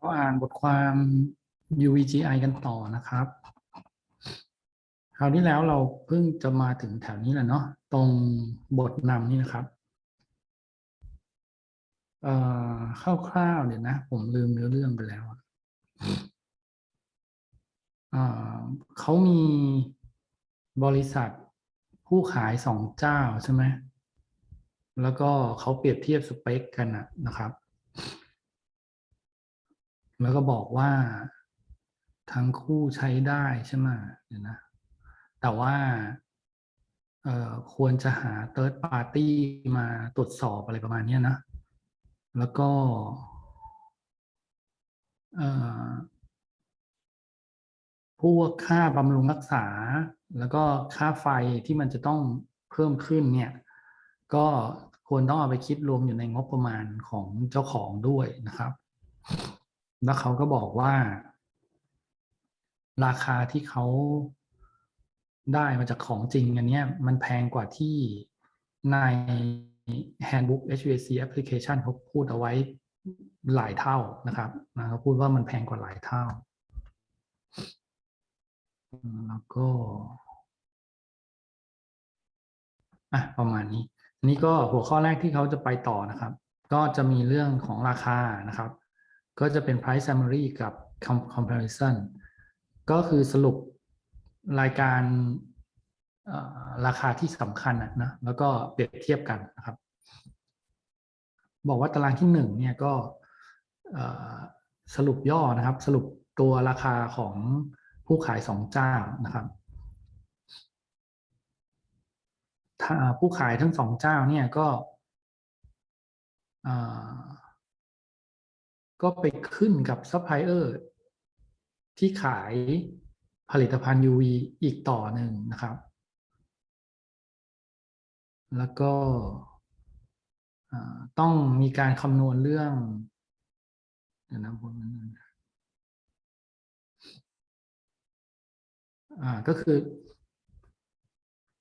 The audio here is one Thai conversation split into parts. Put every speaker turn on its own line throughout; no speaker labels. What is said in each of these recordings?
ก็อ่านบทความ UVGI กันต่อนะครับ คราวที่แล้วเราเพิ่งจะมาถึงแถวนี้แหละเนาะตรงบทนำนี่นะครับเอ่อคร่าวๆเดี๋ยวนะ ผมลืมเนื้อเรื่องไปแล้วอะอ่าเขามีบริษัทผู้ขายสองเจ้าใช่ไหมแล้วก็เขาเปรียบเทียบสเปคกันนะครับ แล้วก็บอกว่าทั้งคู่ใช้ได้ใช่ไหมเดี๋ยวนะ แต่ว่าเออควรจะหา third party มาตรวจสอบอะไรประมาณเนี้ยนะ แล้วก็เออพวกค่าบำรุงรักษา แล้วก็ค่าไฟที่มันจะต้องเพิ่มขึ้นเนี่ย ก็ควรต้องเอาไปคิดรวมอยู่ในงบประมาณของเจ้าของด้วยนะครับ แล้วเขาก็บอกว่า ราคาที่เขาได้มาจากของจริงอันนี้มันแพงกว่าที่ใน Handbook HVAC Application เขาพูดเอาไว้หลายเท่านะครับนะเขาพูดว่ามันแพงกว่าหลายเท่า แล้วก็อะประมาณนี้นนี้ก็หัวข้อแรกที่เขาจะไปต่อนะครับ ก็จะมีเรื่องของราคานะครับ ก็จะเป็น price summary กับ comparison ก็คือสรุปรายการราคาที่สำคัญนะแล้วก็เปรียบเทียบกันนะครับ บอกว่าตารางที่หนึ่งเนี่ยก็สรุปย่อนะครับ สรุปตัวราคาของผู้ขายสองเจ้านะครับผู้ขายทั้งสองเจ้าเนี่ยก็ ก็ไปขึ้นกับซัพพลายเออร์ที่ขายผลิตภัณฑ์ UV อีกต่อหนึ่งนะครับ แล้วก็ต้องมีการคำนวณเรื่องเดี๋ยวนะผมอ่าก็คือ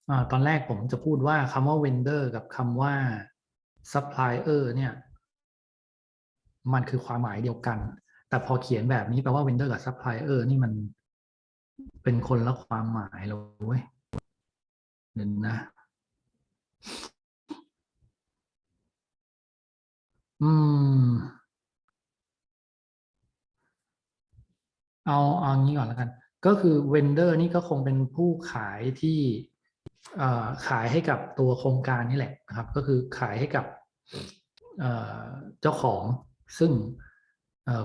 อ่าตอนแรกผมจะพูดว่าคำว่า vendor กับคำว่า supplier เนี่ย มันคือความหมายเดียวกัน แต่พอเขียนแบบนี้แปลว่า vendor กับ supplier นี่มันเป็นคนละความหมายเลยเว้ยเดี๋ยวนะ อืม เอาเอางี้ก่อนแล้วกัน ก็คือเวนเดอร์นี่ก็คงเป็นผู้ขายที่ขายให้กับตัวโครงการนี่แหละนะครับ ก็คือขายให้กับเจ้าของ ซึ่ง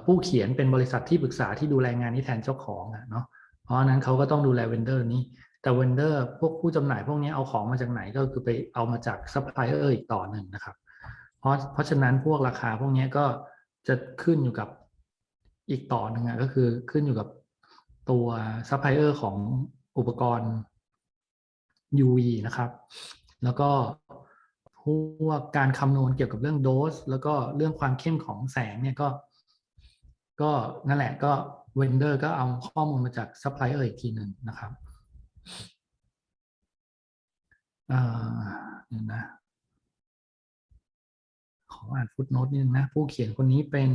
ผู้เขียนเป็นบริษัทที่ปรึกษาที่ดูแลงานนี้แทนเจ้าของอะเนาะเพราะฉะนั้นเขาก็ต้องดูแลเวนเดอร์นี้ แต่เวนเดอร์พวกผู้จำหน่ายพวกนี้เอาของมาจากไหนก็คือไปเอามาจากซัพพลายเออร์อีกต่อหนึ่งนะครับ เพราะเพราะฉะนั้นพวกราคาพวกนี้ก็จะขึ้นอยู่กับอีกต่อหนึ่งอะก็คือขึ้นอยู่กับตัวซัพพลายเออร์ของอุปกรณ์ UV นะครับ แล้วก็ พวกการคำนวณเกี่ยวกับเรื่องโดส แล้วก็เรื่องความเข้มของแสงเนี่ยก็ ก็นั่นแหละก็เวนเดอร์ก็เอาข้อมูลมาจากซัพพลายเออร์อีกทีหนึ่งนะครับอ่าเดี๋ยวนะขออ่านฟุตโนตนิดนึงนะ ผู้เขียนคนนี้เป็น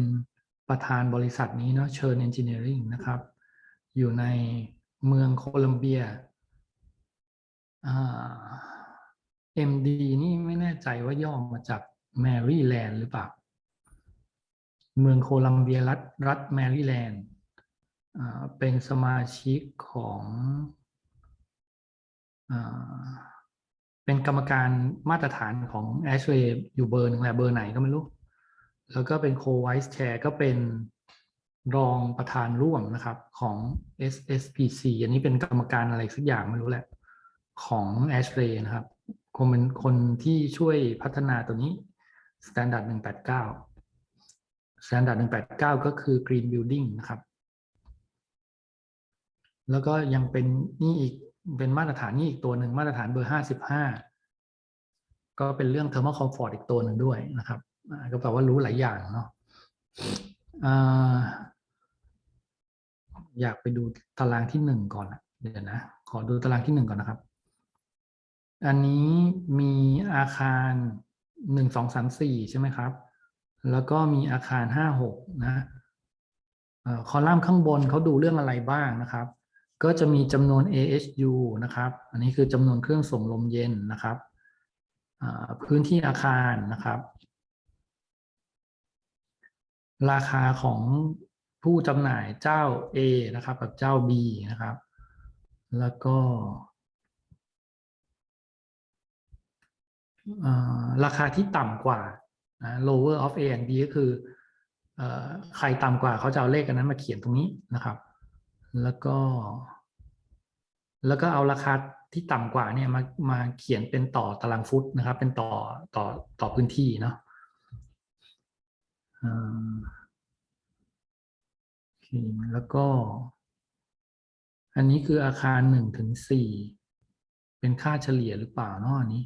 ประธานบริษัทนี้เนาะเชิญเอนจิเนียริงนะครับ อยู่ในเมืองโคลัมเบียอ่า MD นี่ไม่แน่ใจว่าย่อมาจากแมรี่แลนด์หรือเปล่า เมืองโคลัมเบียรัฐรัฐแมรี่แลนด์เป็นสมาชิกของอเป็นกรรมการมาตรฐานของแอชเลย์อยู่เบอร์หนึ่งแหละเบอร์ไหนก็ไม่รู้ แล้วก็เป็นโคไวส์แชร์ก็เป็นรองประธานร่วมนะครับของ SSPC อันนี้เป็นกรรมการอะไรสักอย่างไม่รู้แหละ ของ a s h r a y นะครับ คงเป็นคนที่ช่วยพัฒนาตัวนี้ Standard 189 Standard 189 ก็คือ Green Building นะครับ แล้วก็ยังเป็นนี่อีกเป็นมาตรฐานนี่อีกตัวหนึ่งมาตรฐานเบอร์ 55 ก็เป็นเรื่อง Thermal Comfort อีกตัวหนึ่งด้วยนะครับ ก็แปลว่ารู้หลายอย่างเนาะอยากไปดูตารางที่หนึ่งก่อนอะเดี๋ยวนะ ขอดูตารางที่หนึ่งก่อนนะครับ อันนี้มีอาคารหนึ่งสองสามสี่ใช่ไหมครับ แล้วก็มีอาคารห้าหกนะเอ่อคอลัมน์ข้างบนเขาดูเรื่องอะไรบ้างนะครับ ก็จะมีจำนวน AHU นะครับ อันนี้คือจำนวนเครื่องส่งลมเย็นนะครับพื้นที่อาคารนะครับ ราคาของผู้จำหน่ายเจ้า A นะครับ กับเจ้า B นะครับ แล้วก็ ราคาที่ต่ำกว่านะ lower of A and B ก็คือใครต่ำกว่าเขาจะเอาเลขกันนั้นมาเขียนตรงนี้นะครับ แล้วก็ แล้วก็เอาราคาที่ต่ำกว่าเนี่ยมามาเขียนเป็นต่อตารางฟุตนะครับ เป็นต่อต่อต่อพื้นที่เนาะโอเคแล้วก็ อันนี้คืออาคารหนึ่งถึงสี่เป็นค่าเฉลี่ยหรือเปล่าเนาะอันนี้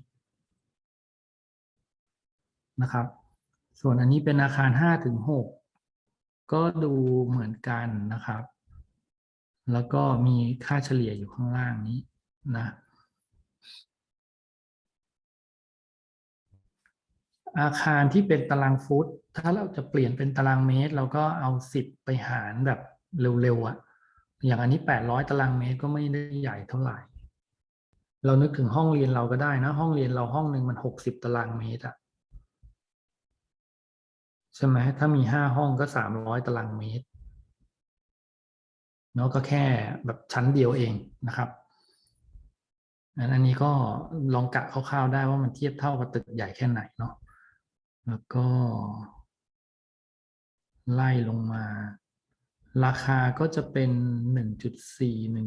นะครับ ส่วนอันนี้เป็นอาคารห้าถึงหกก็ดูเหมือนกันนะครับ แล้วก็มีค่าเฉลี่ยอยู่ข้างล่างนี้นะ อาคารที่เป็นตารางฟุต ถ้าเราจะเปลี่ยนเป็นตารางเมตร เราก็เอาสิบไปหารแบบเร็วๆอะ่ะ อย่างอันนี้แปดร้อยตารางเมตรก็ไม่ได้ใหญ่เท่าไหร่ เรานึกถึงห้องเรียนเราก็ได้นะ ห้องเรียนเราห้องหนึ่งมันหกสิบตารางเมตรอะ ใช่ไหมถ้ามีห้าห้องก็สามร้อยตารางเมตรเนาะก็แค่แบบชั้นเดียวเองนะครับอันนี้ก็ลองกะคร่าวๆได้ว่ามันเทียบเท่ากับตึกใหญ่แค่ไหนเนาะแล้วก็ ไล่ลงมา ราคาก็จะเป็น 1.4 1.2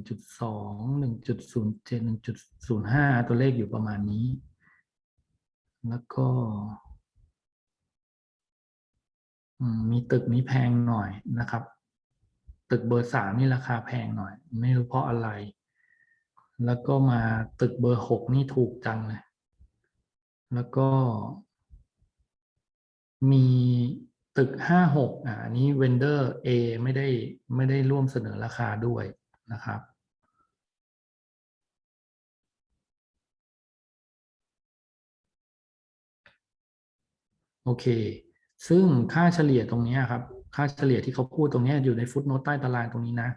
1.07 1.05 ตัวเลขอยู่ประมาณนี้ แล้วก็ มีตึกนี้แพงหน่อยนะครับ ตึกเบอร์สามนี่ราคาแพงหน่อย ไม่รู้เพราะอะไร แล้วก็มาตึกเบอร์หกนี่ถูกจังเลย แล้วก็ มีตึกห้าหกอ่านี้เวนเดอร์ A ไม่ได้ไม่ได้ร่วมเสนอราคาด้วยนะครับโอเค ซึ่งค่าเฉลี่ยตรงนี้ครับ ค่าเฉลี่ยที่เขาพูดตรงนี้อยู่ในฟุตโนตใต้ตารางตรงนี้นะ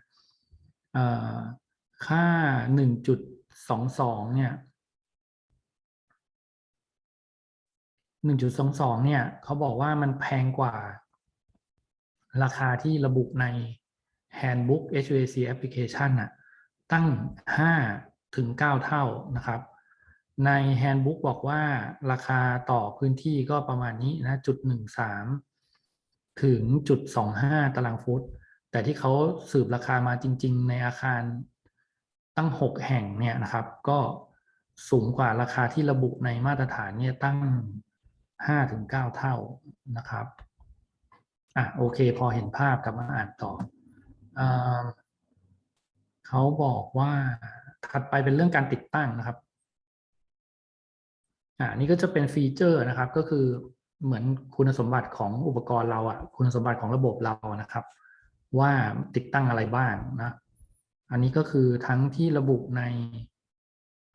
ค่าหนึ่งจุดสองสองเนี่ยหนึ่งจุดสองสองเนี่ย เขาบอกว่ามันแพงกว่า ราคาที่ระบุใน Handbook HVAC Application น่ะ ตั้ง 5 ถึง 9 เท่านะครับ ใน Handbook บอกว่าราคาต่อพื้นที่ก็ประมาณนี้นะจุดหนึ่งสามถึงจุดสองห้าตารางฟุต แต่ที่เขาสืบราคามาจริง ๆ ในอาคารตั้ง6แห่งเนี่ยนะครับ ก็สูงกว่าราคาที่ระบุในมาตรฐานเนี่ยตั้ง5ถึง9เท่านะครับอะโอเค พอเห็นภาพกลับมาอ่านต่ออเขาบอกว่าถัดไปเป็นเรื่องการติดตั้งนะครับ อ่านี่ก็จะเป็นฟีเจอร์นะครับ ก็คือเหมือนคุณสมบัติของอุปกรณ์เราอะคุณสมบัติของระบบเรานะครับ ว่าติดตั้งอะไรบ้างนะ อันนี้ก็คือทั้งที่ระบุใน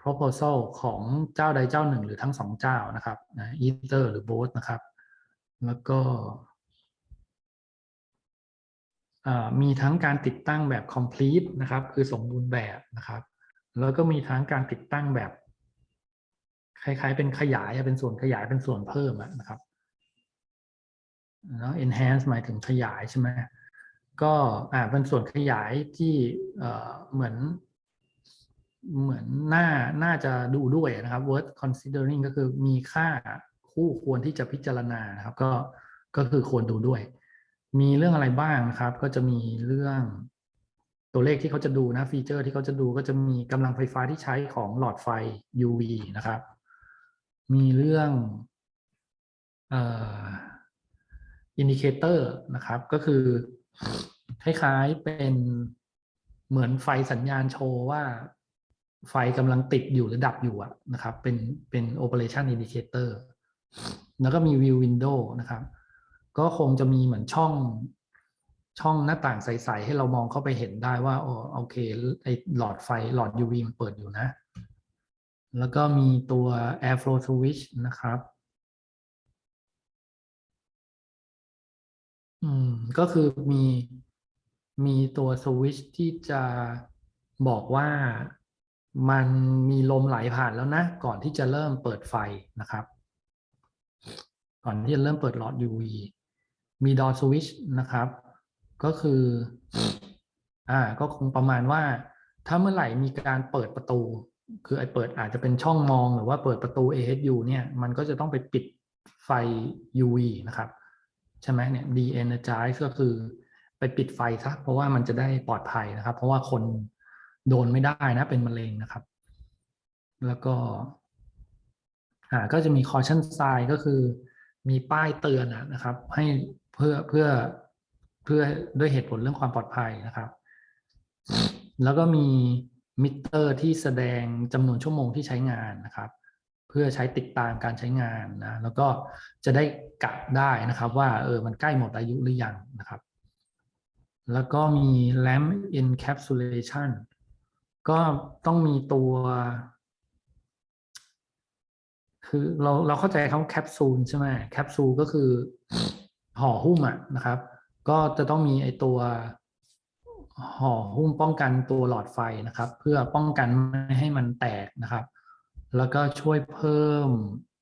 proposal ของเจ้าใดเจ้าหนึ่งหรือทั้งสองเจ้านะครับนะ either หรือ both นะครับ แล้วก็มีทั้งการติดตั้งแบบ complete นะครับ คือสมบูรณ์แบบนะครับ แล้วก็มีทั้งการติดตั้งแบบ คล้ายๆ เป็นขยายอะเป็นส่วนขยายเป็นส่วนเพิ่มอะนะครับแล้ว enhance หมายถึงขยายใช่ไหมก็อ่าเป็นส่วนขยายที่เอ่อเหมือน เหมือนหน่าน่าจะดูด้วยนะครับ worth considering ก็คือมีค่าคู่ควรที่จะพิจารณานะครับ ก็ก็คือควรดูด้วย มีเรื่องอะไรบ้างนะครับ ก็จะมีเรื่องตัวเลขที่เขาจะดูนะฟีเจอร์ที่เขาจะดูก็จะมีกำลังไฟฟ้าที่ใช้ของหลอดไฟ UV นะครับ มีเรื่องอินดิเคเตอร์นะครับ ก็คือคล้ายๆเป็นเหมือนไฟสัญญาณโชว์ว่าไฟกำลังติดอยู่หรือดับอยู่อะนะครับ เป็นเป็น operation indicator แล้วก็มี view window นะครับ ก็คงจะมีเหมือนช่องช่องหน้าต่างใส ๆ ให้เรามองเข้าไปเห็นได้ว่าโอโอเคไอหลอดไฟหลอด UV มันเปิดอยู่นะ แล้วก็มีตัว airflow switch นะครับ อืม ก็คือมีมีตัวสวิตช์ที่จะบอกว่ามันมีลมไหลผ่านแล้วนะ ก่อนที่จะเริ่มเปิดไฟนะครับ ก่อนที่จะเริ่มเปิดหลอด UV มีดอสวิตช์นะครับ ก็คือ อ่า ก็คงประมาณว่า ถ้าเมื่อไหร่มีการเปิดประตู คือไอ้เปิดอาจจะเป็นช่องมองหรือว่าเปิดประตู AHU เนี่ยมันก็จะต้องไปปิดไฟ UV นะครับ ใช่ไหมเนี่ย de-energize ก็คือไปปิดไฟซะเพราะว่ามันจะได้ปลอดภัยนะครับ เพราะว่าคนโดนไม่ได้นะเป็นมะเร็งนะครับ แล้วก็อ่าก็จะมี caution sign ก็คือมีป้ายเตือนนะครับ ให้เพื่อเพื่อเพื่อด้วยเหตุผลเรื่องความปลอดภัยนะครับ แล้วก็มี มิเตอร์ที่แสดงจำนวนชั่วโมงที่ใช้งานนะครับ เพื่อใช้ติดตามการใช้งานนะแล้วก็จะได้กะได้นะครับ ว่าเออมันใกล้หมดอายุหรือยังนะครับ แล้วก็มี lamp encapsulation ก็ต้องมีตัว คือเราเราเข้าใจคำว่าแคปซูลใช่ไหมแคปซูลก็คือห่อหุ้มอะนะครับ ก็จะต้องมีไอตัว ห่อหุ้มป้องกันตัวหลอดไฟนะครับ เพื่อป้องกันไม่ให้มันแตกนะครับ แล้วก็ช่วยเพิ่ม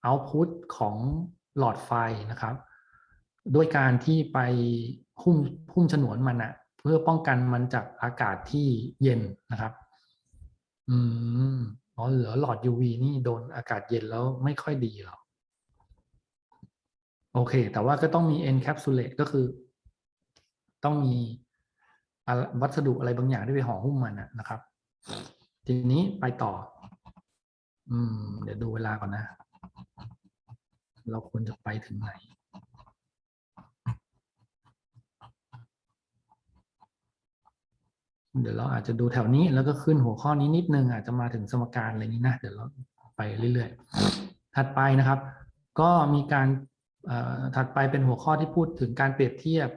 เอาต์พุตของหลอดไฟนะครับ ด้วยการที่ไปหุ้มหุ้มฉนวนมันอะเพื่อป้องกันมันจากอากาศที่เย็นนะครับ อืมอ๋อเหลือหลอด UV นี่โดนอากาศเย็นแล้วไม่ค่อยดีหรอโอเค แต่ว่าก็ต้องมี encapsulate ก็คือ ต้องมี วัสดุอะไรบางอย่างที่ไปห่อหุ้มมันนะครับ ทีนี้ไปต่อ อืม เดี๋ยวดูเวลาก่อนนะ เราควรจะไปถึงไหนเดี๋ยวเราอาจจะดูแถวนี้แล้วก็ขึ้นหัวข้อนี้นิดนึงอาจจะมาถึงสมการอะไรนี้นะเดี๋ยวเราไปเรื่อยๆ ถัดไปนะครับ ก็มีการถัดไปเป็นหัวข้อที่พูดถึงการเปรียบเทียบ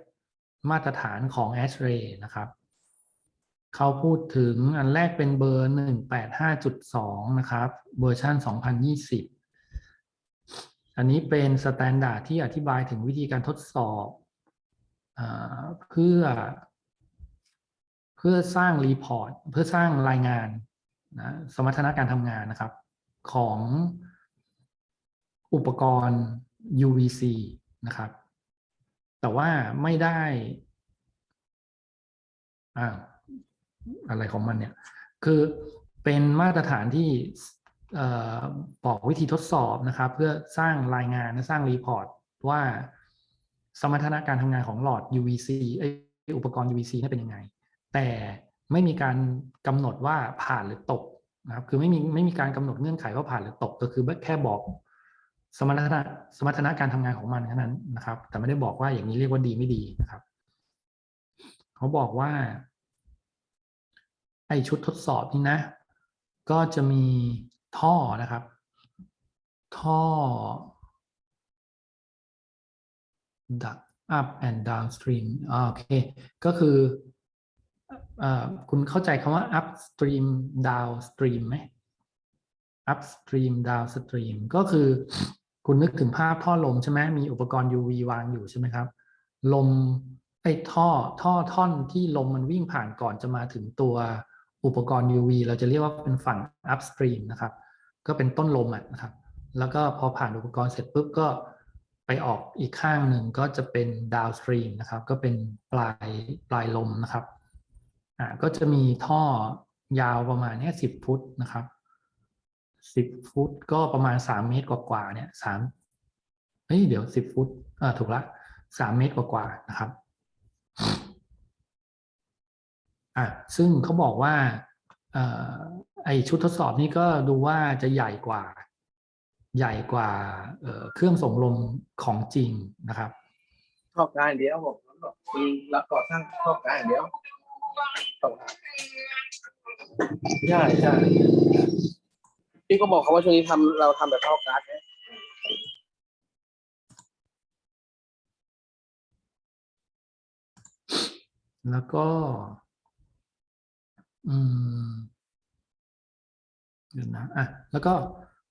มาตรฐานของ ASHRAE นะครับ เขาพูดถึงอันแรกเป็นเบอร์ 185.2 นะครับ เวอร์ชัน2020 อันนี้เป็นสแตนดาร์ดที่อธิบายถึงวิธีการทดสอบอเพื่อ เพื่อสร้างรีพอร์ต เพื่อสร้างรายงานนะสมรรถนะการทำงานนะครับ ของอุปกรณ์ UVC นะครับ แต่ว่าไม่ได้อ่าอะไรของมันเนี่ย คือเป็นมาตรฐานที่บอกวิธีทดสอบนะครับ เพื่อสร้างรายงานและสร้างรีพอร์ตว่าสมรรถนะการทำงานของหลอด UVC อุปกรณ์ UVC นี่เป็นยังไง แต่ไม่มีการกำหนดว่าผ่านหรือตกนะครับ คือไม่มีไม่มีการกำหนดเงื่อนไขว่าผ่านหรือตก ก็คือแค่บอก สมรรถนะสมรรถนะการทำงานของมันแค่นั้นนะครับ แต่ไม่ได้บอกว่าอย่างนี้เรียกว่าดีไม่ดีนะครับ เขาบอกว่าไอชุดทดสอบนี้นะ ก็จะมีท่อนะครับ ท่อ duct up and downstream โอเค ก็คือเอ่อคุณเข้าใจคำว่า upstream downstream ไหม upstream downstream ก็คือ คุณนึกถึงภาพท่อลมใช่ไหมมีอุปกรณ์ UV วางอยู่ใช่ไหมครับ ลมไอ้ท่อท่อท่อนที่ลมมันวิ่งผ่านก่อนจะมาถึงตัวอุปกรณ์ UV เราจะเรียกว่าเป็นฝั่ง upstream นะครับ ก็เป็นต้นลมอะนะครับ แล้วก็พอผ่านอุปกรณ์เสร็จปุ๊บก็ไปออกอีกข้างหนึ่งก็จะเป็น downstream นะครับ ก็เป็นปลายปลายลมนะครับ อ่าก็จะมีท่อยาวประมาณเนี้ยสิบฟุตนะครับ สิบฟุตก็ประมาณสามเมตรกว่าๆเนี่ยสามเฮ้ยเดี๋ยวสิบฟุตอ่าถูกละสามเมตรกว่าๆนะครับอะซึ่งเขาบอกว่าอ่อไอชุดทดสอบนี้ก็ดูว่าจะใหญ่กว่า ใหญ่กว่าเเครื่องส่งลมของจริงนะครับ
ชอบการเดียวผมมีรับก่อสร้างชอบการเดียวชอบการใช่ใช่ พี่ก็บอกเขาว่าช่วงนี้ทำเราทำแบบเท่าการ์ดนะ
แล้วก็ อืมเดี๋ยวนะอะแล้วก็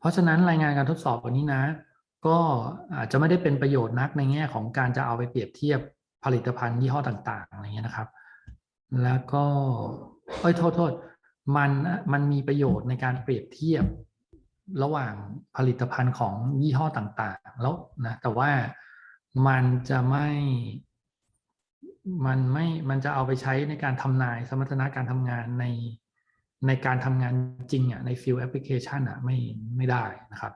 เพราะฉะนั้นรายงานการทดสอบวันนี้นะ ก็อาจจะไม่ได้เป็นประโยชน์นักในแง่ของการจะเอาไปเปรียบเทียบผลิตภัณฑ์ยี่ห้อต่าง ๆ อะไรเงี้ยนะครับ แล้วก็เอ้ยโทษโทษมันมันมีประโยชน์ในการเปรียบเทียบ ระหว่างผลิตภัณฑ์ของยี่ห้อต่างๆ แล้วนะแต่ว่ามันจะไม่มันไม่มันจะเอาไปใช้ในการทำนายสมรรถนะการทำงานในในการทำงานจริงอะในฟิลแอปพลิเคชันอะไม่ไม่ได้นะครับ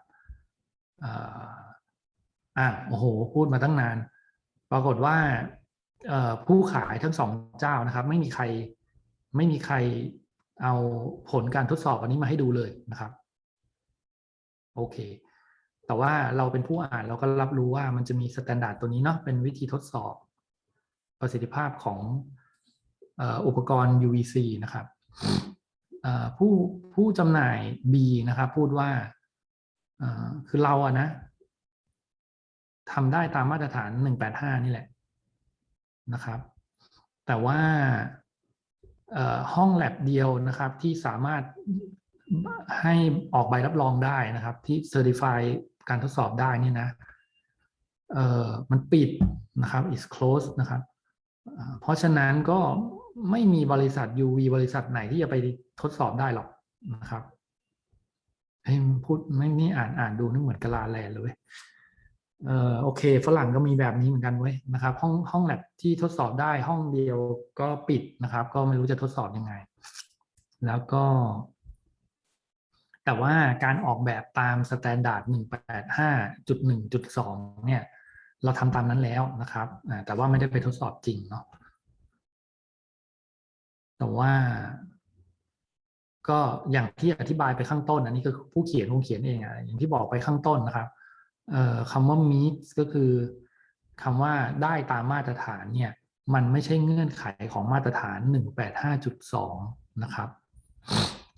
อ่าอะโอ้โห พูดมาตั้งนาน ปรากฏว่าผู้ขายทั้งสองเจ้านะครับ ไม่มีใครไม่มีใครเอาผลการทดสอบอันนี้มาให้ดูเลยนะครับ โอเค แต่ว่าเราเป็นผู้อ่านเราก็รับรู้ว่ามันจะมีสแตนดาร์ดตัวนี้เนาะเป็นวิธีทดสอบประสิทธิภาพของอุปกรณ์ UVC นะครับผู้ผู้จำหน่าย B นะครับ พูดว่าคือเราอะนะทำได้ตามมาตรฐาน 185 นี่แหละนะครับ แต่ว่าห้องแลบเดียวนะครับที่สามารถ ให้ออกใบรับรองได้นะครับ ที่ Certify การทดสอบได้นี่นะเอ่อมันปิดนะครับ is closed นะครับ เพราะฉะนั้นก็ไม่มีบริษัท UV บริษัทไหนที่จะไปทดสอบได้หรอกนะครับเฮ้พูดไม่นี่อ่านอ่านดูนึกเหมือนกะลาแลนเลยเว้ยเออโอเค ฝรั่งก็มีแบบนี้เหมือนกันเว้ยนะครับ ห้องห้องแลบที่ทดสอบได้ห้องเดียวก็ปิดนะครับ ก็ไม่รู้จะทดสอบยังไง แล้วก็ แต่ว่าการออกแบบตามสแตนดาร์ด185.1.2เนี่ย เราทำตามนั้นแล้วนะครับแต่ว่าไม่ได้ไปทดสอบจริงเนาะแต่ว่า ก็อย่างที่อธิบายไปข้างต้น อันนี้ก็คือผู้เขียนคงเขียนเองอะอย่างที่บอกไปข้างต้นนะครับเอ่อคำว่า meet ก็คือคำว่าได้ตามมาตรฐานเนี่ย มันไม่ใช่เงื่อนไขของมาตรฐาน 185.2 นะครับ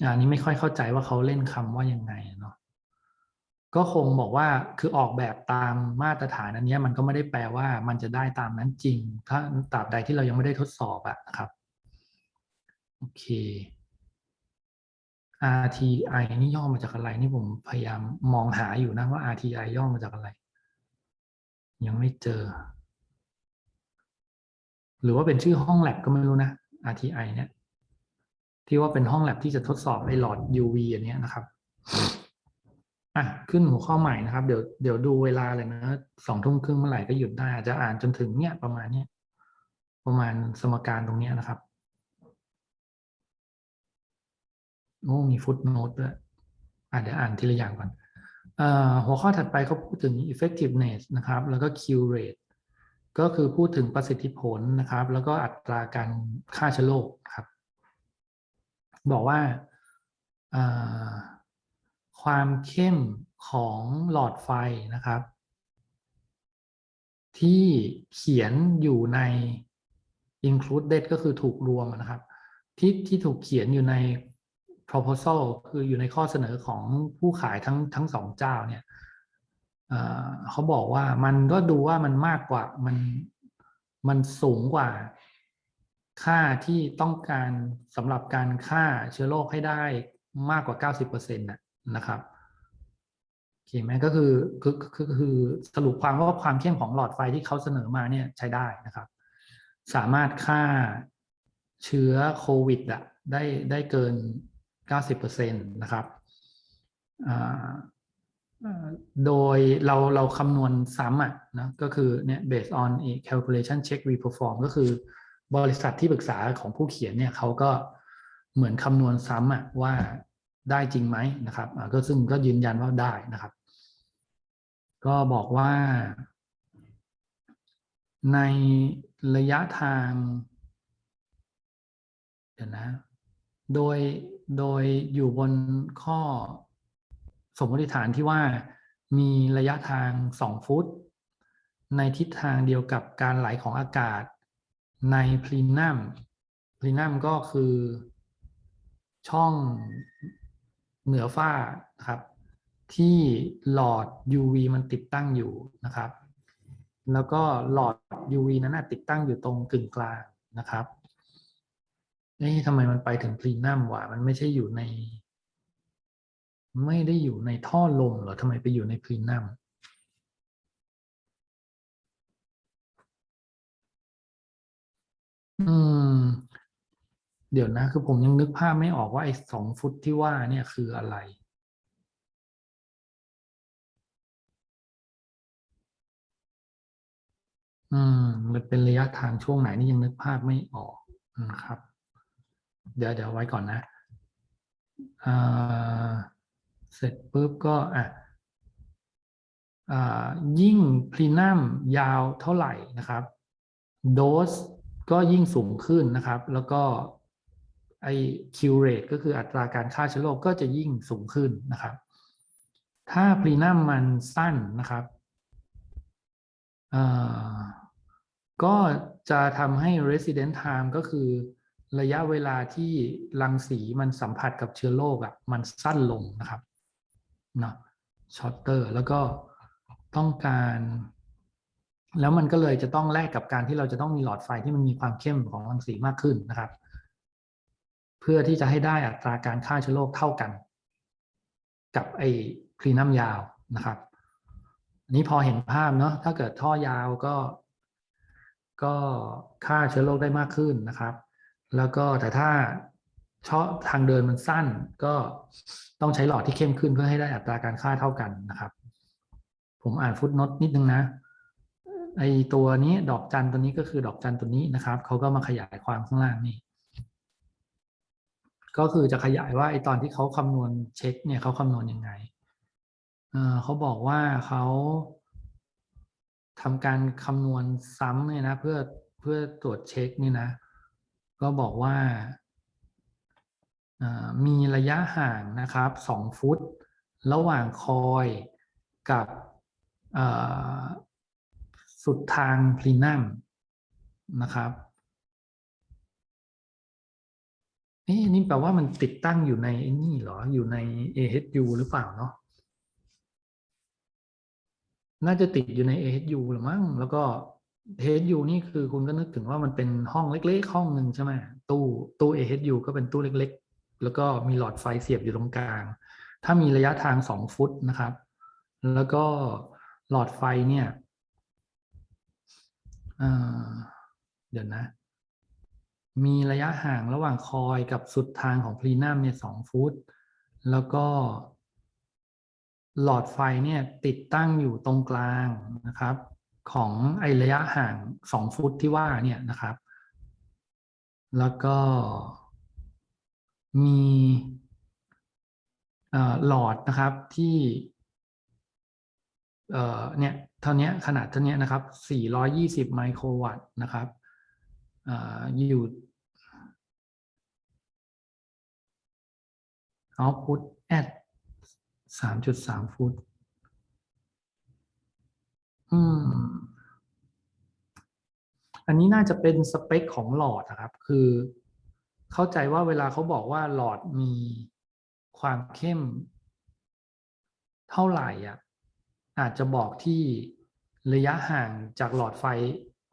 อันนี้ไม่ค่อยเข้าใจว่าเขาเล่นคำว่ายังไงเนาะก็คงบอกว่าคือออกแบบตามมาตรฐานอันเนี้ยมันก็ไม่ได้แปลว่ามันจะได้ตามนั้นจริง ถ้าตราบใดที่เรายังไม่ได้ทดสอบอะนะครับโอเค RTI นี่ย่อมาจากอะไรนี่ผมพยายามมองหาอยู่นะว่า RTI ย่อมาจากอะไร ยังไม่เจอ หรือว่าเป็นชื่อห้องแลบก็ไม่รู้นะ RTI เนี่ย ที่ว่าเป็นห้องแลบที่จะทดสอบไอ้หลอด UV อันนี้นะครับอะขึ้นหัวข้อใหม่นะครับ เดี๋ยวเดี๋ยวดูเวลาเลยนะสองทุ่มครึ่งเมื่อไหร่ก็หยุดได้อาจจะอ่านจนถึงเนี่ยประมาณเนี้ยประมาณสมการตรงเนี้ยนะครับโอ้มีฟุตโนตด้วยอะเดี๋ยวอ่านทีละอย่างก่อนหัวข้อถัดไปเขาพูดถึง effectiveness นะครับ แล้วก็ Q rate ก็คือพูดถึงประสิทธิผลนะครับ แล้วก็อัตราการฆ่าเชื้อโรคครับ บอกว่าความเข้มของหลอดไฟนะครับ ที่เขียนอยู่ใน included ก็คือถูกรวมนะครับ ที่ที่ถูกเขียนอยู่ใน proposal คืออยู่ในข้อเสนอของผู้ขายทั้งทั้งสองเจ้าเนี่ยเขาบอกว่ามันก็ดูว่ามันมากกว่ามันมันสูงกว่า ค่าที่ต้องการสำหรับการฆ่าเชื้อโรคให้ได้มากกว่า 90%นะนะครับโอเคไหมก็คือคือคือคือสรุปความว่าความเข้มของหลอดไฟที่เขาเสนอมาเนี่ยใช้ได้นะครับ สามารถฆ่าเชื้อโควิดอะได้ได้เกิน 90%นะครับอ่าเอ่อโดยเราเราคำนวณซ้ำอะนะก็คือเนี่ย based on a calculation check we perform ก็คือ บริษัทที่ปรึกษาของผู้เขียนเนี่ยเขาก็เหมือนคำนวณซ้ำอะว่าได้จริงไหมนะครับก็ซึ่งก็ยืนยันว่าได้นะครับ ก็บอกว่า ในระยะทางเดี๋ยวนะ โดยโดยอยู่บนข้อสมมติฐานที่ว่ามีระยะทาง 2 ฟุต ในทิศทางเดียวกับการไหลของอากาศ ในพลีนัมพลีนัมก็คือช่องเหนือฝ้านะครับ ที่หลอด UV มันติดตั้งอยู่นะครับ แล้วก็หลอด UV นั้นนะติดตั้งอยู่ตรงกึ่งกลางนะครับเอ๊ะทำไมมันไปถึงพรีนัมวะมันไม่ใช่อยู่ใน ไม่ได้อยู่ในท่อลมเหรอทำไมไปอยู่ในพรีนัม เดี๋ยวนะ คือผมยังนึกภาพไม่ออกว่าไอ้สองฟุตที่ว่าเนี่ยคืออะไร อืม มันเป็นระยะทางช่วงไหนนี่ยังนึกภาพไม่ออกนะครับ เดี๋ยวเดี๋ยวไว้ก่อนนะอ่าเสร็จปุ๊บก็อะอ่ายิ่งพรีนัมยาวเท่าไหร่นะครับ โดสก็ยิ่งสูงขึ้นนะครับ แล้วก็ ไอคิวเรทก็คืออัตราการฆ่าเชื้อโรคก็จะยิ่งสูงขึ้นนะครับ ถ้าพรีนัมมันสั้นนะครับก็จะทำให้ resident time ก็คือระยะเวลาที่รังสีมันสัมผัสกับเชื้อโรคอะมันสั้นลงนะครับเนาะช็อตเตอร์แล้วก็ต้องการ แล้วมันก็เลยจะต้องแลกกับการที่เราจะต้องมีหลอดไฟที่มันมีความเข้มของรังสีมากขึ้นนะครับ พื่อที่จะให้ได้อัตราการฆ่าเชื้อโรคเท่ากัน กับไอ้พรีนัมยาวนะครับอันนี้พอเห็นภาพเนาะถ้าเกิดท่อยาวก็ ก็ฆ่าเชื้อโรคได้มากขึ้นนะครับ แล้วก็แต่ถ้าชาะทางเดินมันสั้น ก็ต้องใช้หลอดที่เข้มขึ้นเพื่อให้ได้อัตราการฆ่าเท่ากันนะครับ ผมอ่านฟุตโนตนิดนึงนะไอตัวนี้ดอกจันตัวนี้ก็คือดอกจันตัวนี้นะครับเขาก็มาขยายความข้างล่างนี่ ก็คือจะขยายว่าไอตอนที่เขาคำนวณเช็คเนี่ยเขาคำนวณยังไงเเขาบอกว่าเขาทำการคำนวณซ้ำเนี่ยนะเพื่อเพื่อตรวจเช็คนี่นะ ก็บอกว่าามีระยะห่างนะครับสองฟุต ระหว่างคอยกับสุดทางพลีนัมนะครับ เอ๊ะนี่แปลว่ามันติดตั้งอยู่ในไอ้นี่เหรอ อยู่ใน AHU หรือเปล่าเนาะ น่าจะติดอยู่ใน AHU หรือมั้ง แล้วก็ AHU นี่คือคุณก็นึกถึงว่ามันเป็นห้องเล็กๆ ห้องหนึ่งใช่ไหมตู้ตู้ AHU ก็เป็นตู้เล็กๆ แล้วก็มีหลอดไฟเสียบอยู่ตรงกลาง ถ้ามีระยะทางสองฟุตนะครับ แล้วก็หลอดไฟเนี่ยเอ่อเดี๋ยวนะ มีระยะห่างระหว่างคอยกับสุดทางของพลีนัมเนี่ยสองฟุต แล้วก็ หลอดไฟเนี่ยติดตั้งอยู่ตรงกลางนะครับ ของไอระยะห่างสองฟุตที่ว่าเนี่ยนะครับ แล้วก็มีหลอดนะครับที่เนี่ยเท่านี้ขนาดเท่านี้นะครับ 420 ไมโครวัตต์นะครับอออยู่ output at 3.3ฟุต อืม อันนี้น่าจะเป็นสเปคของหลอดนะครับ คือ เข้าใจว่าเวลาเขาบอกว่าหลอดมีความเข้ม เท่าไหร่อะ อาจจะบอกที่ระยะห่างจากหลอดไฟ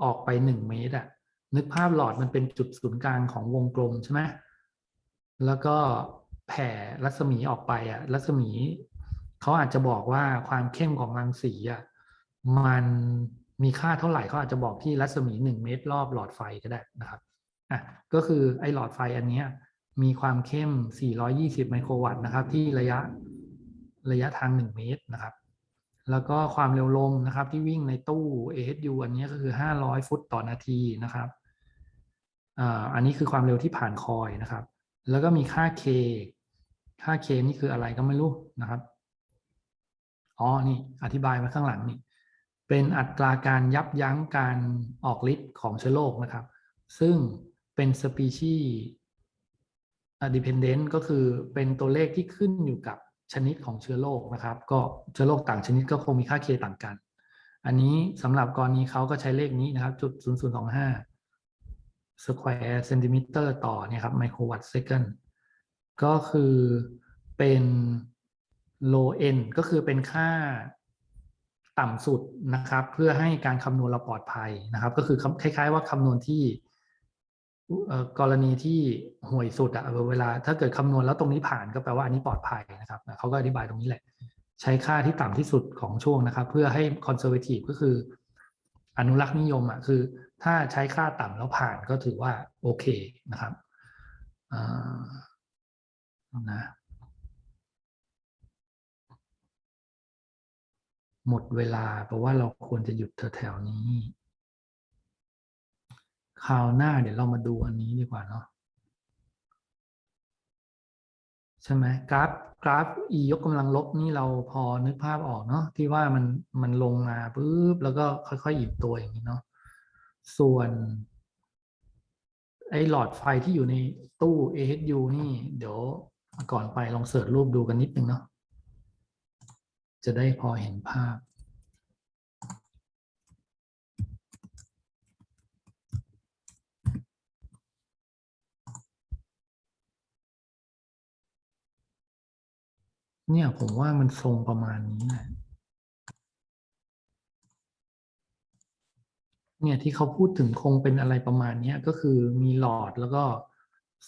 ออกไปหนึ่งเมตรอะ นึกภาพหลอดมันเป็นจุดศูนย์กลางของวงกลมใช่ไหมแล้วก็ แผ่รัศมีออกไปอะ รัศมีเขาอาจจะบอกว่าความเข้มของรังสีอะมันมีค่าเท่าไหร่เขาอาจจะบอกที่รัศมีหนึ่งเมตรรอบหลอดไฟก็ได้นะครับอะก็คือไอ้หลอดไฟอันเนี้ยมีความเข้ม 420 ไมโครวัตต์นะครับ ที่ระยะระยะทาง 1 เมตรนะครับ แล้วก็ความเร็วลมนะครับ ที่วิ่งในตู้ AHU อันนี้ก็คือ 500 ฟุตต่อนาทีนะครับอ่าอันนี้คือความเร็วที่ผ่านคอยนะครับ แล้วก็มีค่า K ค่า K นี่คืออะไรก็ไม่รู้นะครับ อ๋อ นี่ อธิบายไว้ข้างหลังนี่ เป็นอัตราการยับยั้งการออกฤทธิ์ของเชื้อโรคนะครับ ซึ่งเป็นสปีชีส์ดิพ dependent ก็คือเป็นตัวเลขที่ขึ้นอยู่กับชนิดของเชื้อโรคนะครับ ก็เชื้อโรคต่างชนิดก็คงมีค่า K ต่างกัน อันนี้สำหรับกรณีเขาก็ใช้เลขนี้นะครับจุด 0025 square centimeter ต่อเนี่ยครับ microwatt second ก็คือเป็น low end ก็คือเป็นค่าต่ำสุดนะครับ เพื่อให้การคำนวณเราปลอดภัยนะครับ ก็คือคล้าย ๆ ว่าคำนวณที่กรณีที่ห่วยสุดอะเวลา ถ้าเกิดคำนวณแล้วตรงนี้ผ่านก็แปลว่าอันนี้ปลอดภัยนะครับเขาก็อธิบายตรงนี้แหละ ใช้ค่าที่ต่ำที่สุดของช่วงนะครับ เพื่อให้ conservative ก็คืออนุรักษ์นิยมอะคือ ถ้าใช้ค่าต่ำแล้วผ่านก็ถือว่าโอเคนะครับนะหมดเวลาเพราะว่าเราควรจะหยุดแถวๆนี้คราวหน้าเดี๋ยวเรามาดูอันนี้ดีกว่าเนาะใช่ไหมกราฟกราฟ e ยกกำลังลบนี่เราพอนึกภาพออกเนาะที่ว่ามันมันลงมาปุ๊บแล้วก็ค่อยๆอิ่มตัวอย่างนี้เนาะ ส่วนไอ้หลอดไฟที่อยู่ในตู้ AHU นี่ เดี๋ยวก่อนไปลองเสิร์ชรูปดูกันนิดนึงเนาะจะได้พอเห็นภาพ เนี่ยผมว่ามันทรงประมาณนี้แหละ เนี่ยที่เขาพูดถึงคงเป็นอะไรประมาณเนี้ยก็คือมีหลอดแล้วก็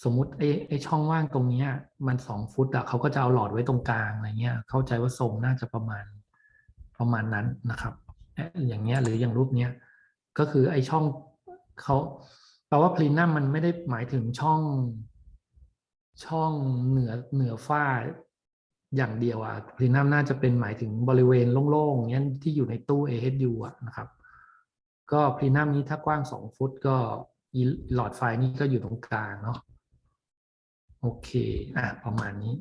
สมมติไอ้ไอ้ช่องว่างตรงเนี้ย มันสองฟุตอะเขาก็จะเอาหลอดไว้ตรงกลางอะไรเงี้ย เข้าใจว่าทรงน่าจะประมาณประมาณนั้นนะครับเอ๊ะอย่างเงี้ยหรืออย่างรูปเนี้ยก็คือไอ้ช่องเขาแปลว่าพลีนัมมันไม่ได้หมายถึงช่องช่องเหนือเหนือฝ้าอย่างเดียวอะพลีนัมน่าจะเป็นหมายถึงบริเวณโล่งๆเงี้ยที่อยู่ในตู้ AHU อะนะครับ ก็พรีนัมนี้ถ้ากว้างสองฟุตก็หลอดไฟนี่ก็อยู่ตรงกลางเนาะโอเค อะ ประมาณนี้